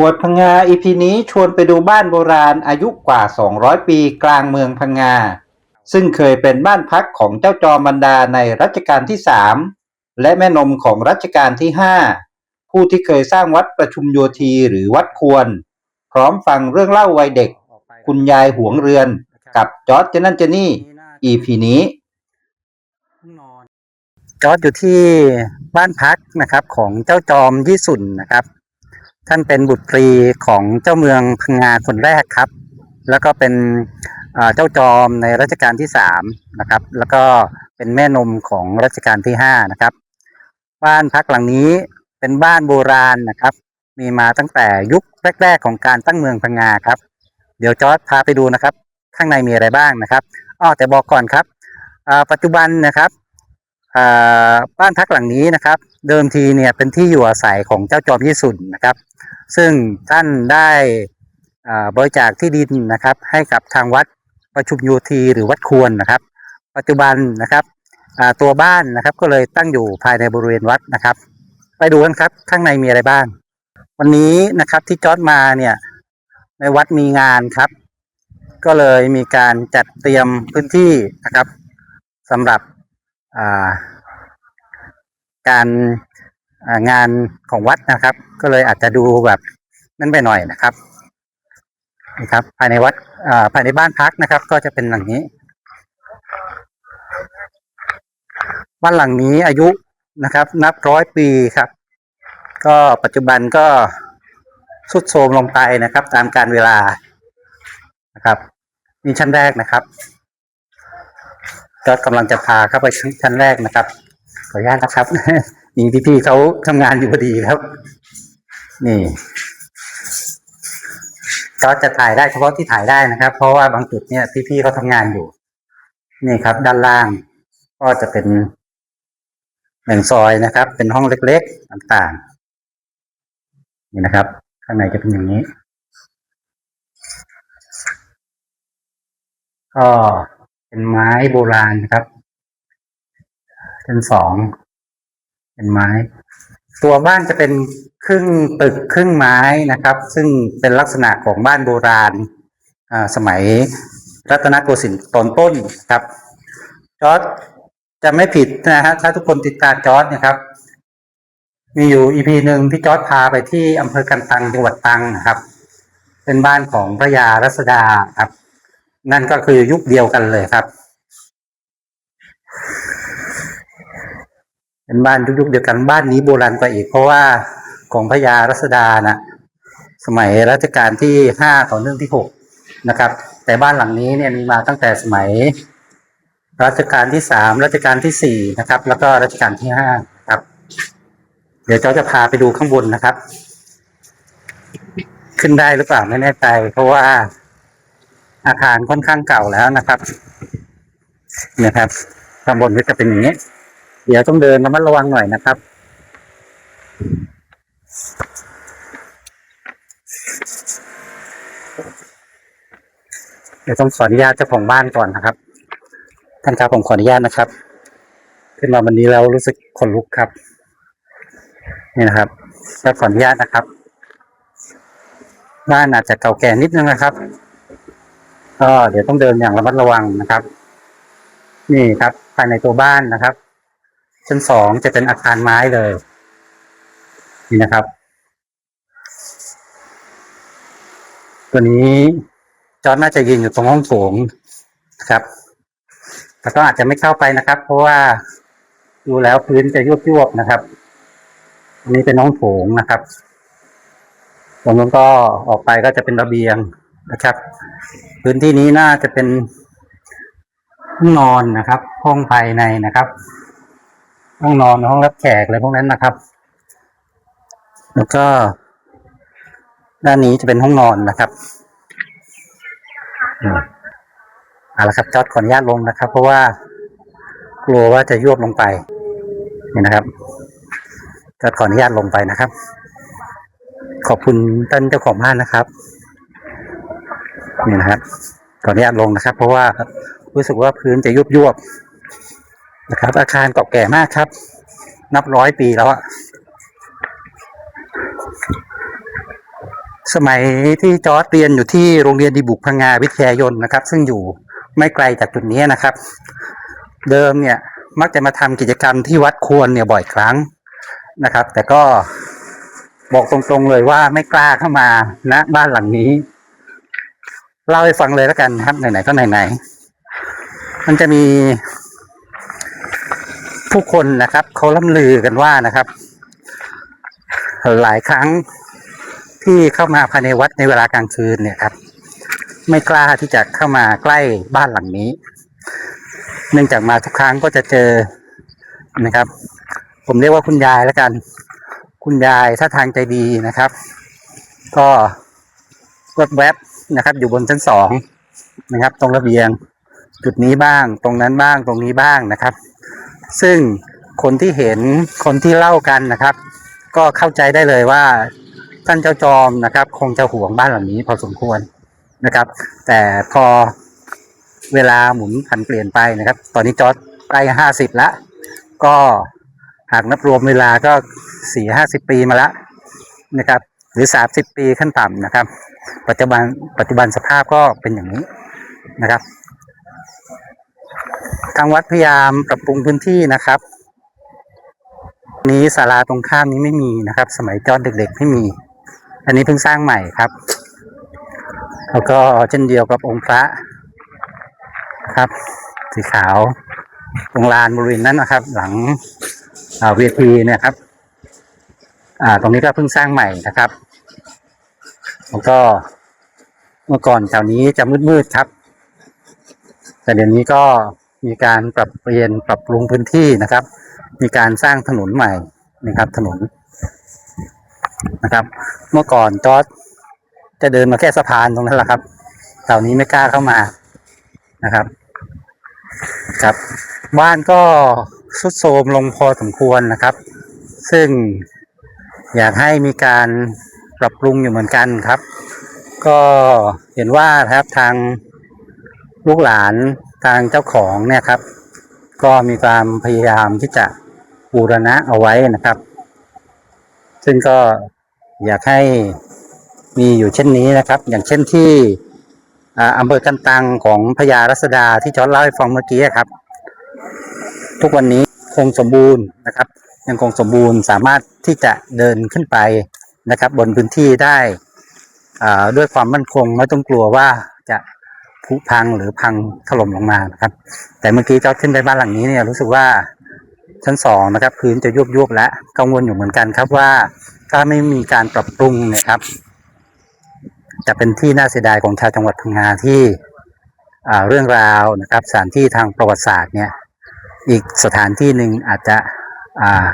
หวดพังงาอีพีนี้ชวนไปดูบ้านโบราณอายุกว่า 200 ปีกลางเมืองพังงา ซึ่งเคยเป็นบ้านพักของเจ้าจอมบรรดาในรัชกาลที่ 3 และแม่นมของรัชกาลที่ 5 ผู้ที่เคยสร้างวัดประชุมโยธีหรือวัดควร พร้อมฟังเรื่องเล่าวัยเด็ก คุณยายหวงเรือนกับจอร์จเจนันเจนี่ EP นี้จอร์ดอยู่ที่บ้านพักนะครับของเจ้าจอมยี่สุนนะครับ ท่านเป็นบุตรีของเจ้าเมืองพังงาคนแรกครับ แล้วก็เป็นเจ้าจอมในรัชกาลที่สามนะครับ แล้วก็เป็นแม่นมของรัชกาลที่ห้านะครับ บ้านพักหลังนี้เป็นบ้านโบราณนะครับ มีมาตั้งแต่ยุคแรก ๆ ของการตั้งเมืองพังงาครับ เดี๋ยวจอร์ดพาไปดูนะครับ ข้างในมีอะไรบ้างนะครับอ้อแต่บอกก่อนครับปัจจุบันนะครับ บ้านพักหลังนี้นะครับ เดิมทีเนี่ยเป็นที่อยู่อาศัยของเจ้าจอมยี่สุนนะครับ ซึ่งท่านได้บริจาคที่ดินนะครับ ให้กับทางวัดประชุมโยธีหรือวัดควรนะครับ ปัจจุบันนะครับตัวบ้านนะครับก็เลยตั้งอยู่ภายในบริเวณวัดนะครับ ไปดูกันครับข้างในมีอะไรบ้าง วันนี้นะครับที่จอดมาเนี่ยในวัดมีงานครับ ก็เลยมีการจัดเตรียมพื้นที่นะครับสำหรับ การงานของวัดนะครับ ก็เลยอาจจะดูแบบนั่นไปหน่อยนะครับนี่ครับ ภายในวัดภายในบ้านพักนะครับ ก็จะเป็นอย่างนี้บ้านหลังนี้อายุนะครับ นับร้อยปีครับ ก็ปัจจุบันก็ทรุดโทรมลงไปนะครับ ตามการเวลานะครับนี่ชั้นแรกนะครับ ก็กำลังจะพาเข้าไปชั้นแรกนะครับ ขออนุญาตนะครับมีพี่ๆเขาทำงานอยู่พอดีครับ นี่ก็จะถ่ายได้เฉพาะที่ถ่ายได้นะครับ เพราะว่าบางจุดเนี่ยพี่ๆเขาทำงานอยู่ นี่ครับ ด้านล่าง ก็จะเป็นแบ่งซอยนะครับ เป็นห้องเล็กๆต่างๆนี่นะครับ ข้างในจะเป็นอย่างนี้ก็ เป็นไม้โบราณครับชั้นสองเป็นไม้ ตัวบ้านจะเป็นครึ่งตึกครึ่งไม้นะครับ ซึ่งเป็นลักษณะของบ้านโบราณสมัยรัตนโกสินทร์ตอนต้นครับจอร์ดจะไม่ผิดนะฮะถ้าทุกคนติดตามจอร์ดนะครับ มีอยู่อีพีหนึ่งที่จอร์ดพาไปที่อำเภอกันตังจังหวัดตังนะครับ เป็นบ้านของพระยารัศดาครับ นั่นก็คือยุคเดียวกันเลยครับ เป็นบ้านยุคเดียวกันบ้านนี้โบราณกว่าอีก เพราะว่าของพระยารัศดานะสมัยรัชกาลที่ห้าต่อเนื่องที่หกนะครับ แต่บ้านหลังนี้เนี่ยมีมาตั้งแต่สมัย รัชกาลที่สามรัชกาลที่สี่นะครับ แล้วก็รัชกาลที่ห้าครับ เดี๋ยวเจ้าจะพาไปดูข้างบนนะครับ ขึ้นได้หรือเปล่าไม่แน่ใจ เพราะว่า อาคารค่อนข้างเก่าแล้วนะครับเนี่ยครับข้างบนก็จะเป็นอย่างนี้ เดี๋ยวต้องเดินระมัดระวังหน่อยนะครับ เดี๋ยวต้องขออนุญาตเจ้าของบ้านก่อนนะครับ ท่านครับผมขออนุญาตนะครับ ขึ้นมาวันนี้แล้วรู้สึกขนลุกครับ นี่นะครับก็ขออนุญาตนะครับ บ้านอาจจะเก่าแก่นิดนึงนะครับ ก็เดี๋ยวต้องเดินอย่างระมัดระวังนะครับ นี่ครับ ภายในตัวบ้านนะครับ ชั้นสองจะเป็นอาคารไม้เลย นี่นะครับ ตัวนี้จอร์จน่าจะยืนอยู่ตรงห้องโถงนะครับ แต่ก็อาจจะไม่เข้าไปนะครับ เพราะว่าดูแล้วพื้นจะยุบยวบนะครับอันนี้เป็นห้องโถงนะครับตรงนู้นก็ออกไปก็จะเป็นระเบียง นะครับ พื้นที่นี้น่าจะเป็นห้องนอนนะครับ ห้องภายในนะครับ ห้องนอนห้องรับแขกอะไรพวกนั้นนะครับ แล้วก็ ด้านนี้จะเป็นห้องนอนนะครับเอาละครับจอดขออนุญาตลงนะครับ เพราะว่า กลัวว่าจะยวบลงไปนี่นะครับจอดขออนุญาตลงไปนะครับ ขอบคุณท่านเจ้าของบ้านนะครับ นี่นะครับขออนุญาตลงนะครับ เพราะว่ารู้สึกว่าพื้นจะยุบยวบนะครับ อาคารเก่าแก่มากครับ นับร้อยปีแล้วอะสมัยที่จอร์ดเรียนอยู่ที่โรงเรียนดีบุกพังงาวิทยายนนะครับ ซึ่งอยู่ไม่ไกลจากจุดนี้นะครับ เดิมเนี่ยมักจะมาทำกิจกรรมที่วัดควรเนี่ยบ่อยครั้งนะครับ แต่ก็บอกตรงๆเลยว่าไม่กล้าเข้ามาณบ้านหลังนี้ เล่าให้ฟังเลยแล้วกันครับไหนๆก็ไหนๆมันจะมี ผู้คนนะครับเขาล่ำลือกันว่านะครับ หลายครั้งที่เข้ามาภายในวัดในเวลากลางคืนเนี่ยครับ ไม่กล้าที่จะเข้ามาใกล้บ้านหลังนี้ เนื่องจากมาทุกครั้งก็จะเจอนะครับ ผมเรียกว่าคุณยายแล้วกัน คุณยายถ้าทางใจดีนะครับ ก็แวบ นะครับ อยู่บนชั้นสองนะครับ ตรงระเบียง จุดนี้บ้าง ตรงนั้นบ้างตรงนี้บ้างนะครับ ซึ่งคนที่เห็นคนที่เล่ากันนะครับ ก็เข้าใจได้เลยว่าท่านเจ้าจอมนะครับ คงจะห่วงบ้านหลังนี้พอสมควรนะครับ แต่พอเวลาหมุนผันเปลี่ยนไปนะครับ ตอนนี้จอร์ดใกล้ห้าสิบละ ก็หากนับรวมเวลาก็สี่ห้าสิบปีมาแล้วนะครับ รือสามสิบปีขั้นต่ำนะครับ ปัจจุบันปัจจุบันสภาพก็เป็นอย่างนี้นะครับ ทางวัดพยายามปรับปรุงพื้นที่นะครับ นี้ศาลาตรงข้ามนี้ไม่มีนะครับ สมัยจอดเด็กๆไม่มี อันนี้เพิ่งสร้างใหม่ครับ แล้วก็เช่นเดียวกับองค์พระครับ สีขาวตรงลานบริเวณนั้นนะครับ หลังเวทีเนี่ยครับ อ่า ตรงนี้ก็เพิ่งสร้างใหม่นะครับ แล้วก็เมื่อก่อนแถวนี้จะมืดๆครับ แต่เดี๋ยวนี้ก็มีการปรับเปลี่ยนปรับปรุงพื้นที่นะครับ มีการสร้างถนนใหม่นะครับถนนนะครับ เมื่อก่อนจอดจะเดินมาแค่สะพานตรงนั้นแหละครับแถวนี้ไม่กล้าเข้ามานะครับ ครับ บ้านก็ทรุดโทรมลงพอสมควรนะครับ ซึ่งอยากให้มีการ ปรับปรุงอยู่เหมือนกันครับ ก็เห็นว่าครับทางลูกหลานทางเจ้าของเนี่ยครับ ก็มีความพยายามที่จะบูรณะเอาไว้นะครับ ซึ่งก็อยากให้มีอยู่เช่นนี้นะครับ อย่างเช่นที่อำเภอกันตังของพญารัศดาที่จอร์จเล่าให้ฟังเมื่อกี้ครับ ทุกวันนี้คงสมบูรณ์นะครับ ยังคงสมบูรณ์สามารถที่จะเดินขึ้นไป นะครับ บนพื้นที่ได้ด้วยความมั่นคงไม่ต้องกลัวว่าจะผุพังหรือพังถล่มลงมานะครับ แต่เมื่อกี้เจ้าขึ้นไปบ้านหลังนี้เนี่ยรู้สึกว่าชั้นสองนะครับ พื้นจะยุบยุบและกังวลอยู่เหมือนกันครับว่าถ้าไม่มีการปรับปรุงเนะครับ จะเป็นที่น่าเสียดายของชาวจังหวัดพังงาที่เรื่องราวนะครับสถานที่ทางประวัติศาสตร์เนี่ยอีกสถานที่หนึ่งอาจจะ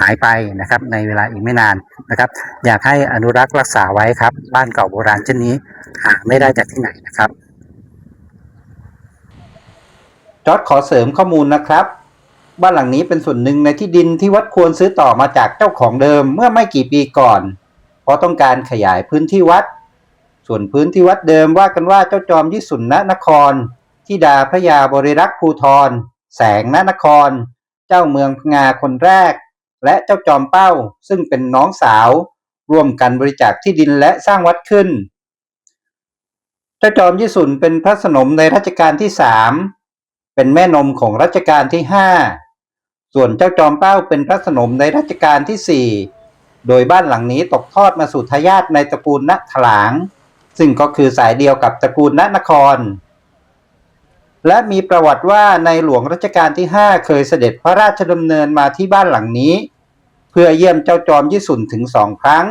หายไปนะครับในเวลาอีกไม่นานนะครับ อยากให้อนุรักษ์รักษาไว้ครับ บ้านเก่าโบราณเช่นนี้หาไม่ได้จากที่ไหนนะครับจอร์ดขอเสริมข้อมูลนะครับ บ้านหลังนี้เป็นส่วนหนึ่งในที่ดินที่วัดควรซื้อต่อมาจากเจ้าของเดิมเมื่อไม่กี่ปีก่อน เพราะต้องการขยายพื้นที่วัด ส่วนพื้นที่วัดเดิมว่ากันว่าเจ้าจอมยิสุนนครที่ดาพระยาบริรักษ์ภูทร แสงนนคร เจ้าเมืองพงาคนแรก และเจ้าจอมเป้าซึ่งเป็นน้องสาว ร่วมกันบริจาคที่ดินและสร้างวัดขึ้น เจ้าจอมยิสุนเป็นพระสนมในรัชกาลที่สามเป็นแม่นมของรัชกาลที่ห้าส่วนเจ้าจอมเป้าเป็นพระสนมในรัชกาลที่สี่โดยบ้านหลังนี้ตกทอดมาสู่ทายาทในตระกูลณถลาง ซึ่งก็คือสายเดียวกับตระกูลณนคร และมีประวัติว่าในหลวงรัชกาลที่ 5 เคยเสด็จพระราชดำเนินมาที่บ้านหลังนี้ เพื่อเยี่ยมเจ้าจอมยี่สุนถึงสองครั้ง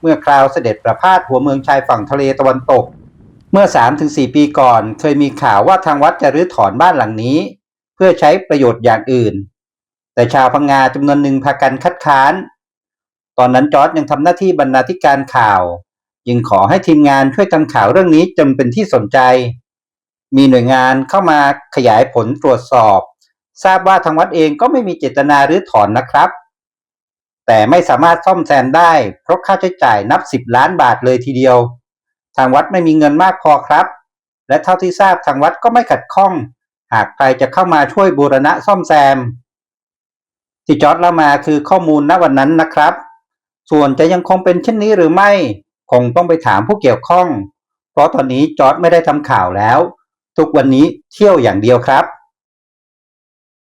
เมื่อคราวเสด็จประพาสหัวเมืองชายฝั่งทะเลตะวันตก เมื่อ 3-4 ปีก่อน เคยมีข่าวว่าทางวัดจะรื้อถอนบ้านหลังนี้ เพื่อใช้ประโยชน์อย่างอื่น แต่ชาวพังงาจำนวนหนึ่งพากันคัดค้าน ตอนนั้นจอร์ดยังทำหน้าที่บรรณาธิการข่าว จึงขอให้ทีมงานช่วยทำข่าวเรื่องนี้จนเป็นที่สนใจ มีหน่วยงานเข้ามาขยายผลตรวจสอบ ทราบว่าทางวัดเองก็ไม่มีเจตนาหรือถอนนะครับ แต่ไม่สามารถซ่อมแซมได้ เพราะค่าใช้จ่ายนับ 10 ล้านบาทเลยทีเดียว ทางวัดไม่มีเงินมากพอครับ และเท่าที่ทราบทางวัดก็ไม่ขัดข้อง หากใครจะเข้ามาช่วยบูรณะซ่อมแซม ที่จอร์ดเรามาคือข้อมูลณวันนั้นนะครับ ส่วนจะยังคงเป็นเช่นนี้หรือไม่ คงต้องไปถามผู้เกี่ยวข้อง เพราะตอนนี้จอร์ดไม่ได้ทำข่าวแล้ว ทุกวันนี้เที่ยวอย่างเดียวครับ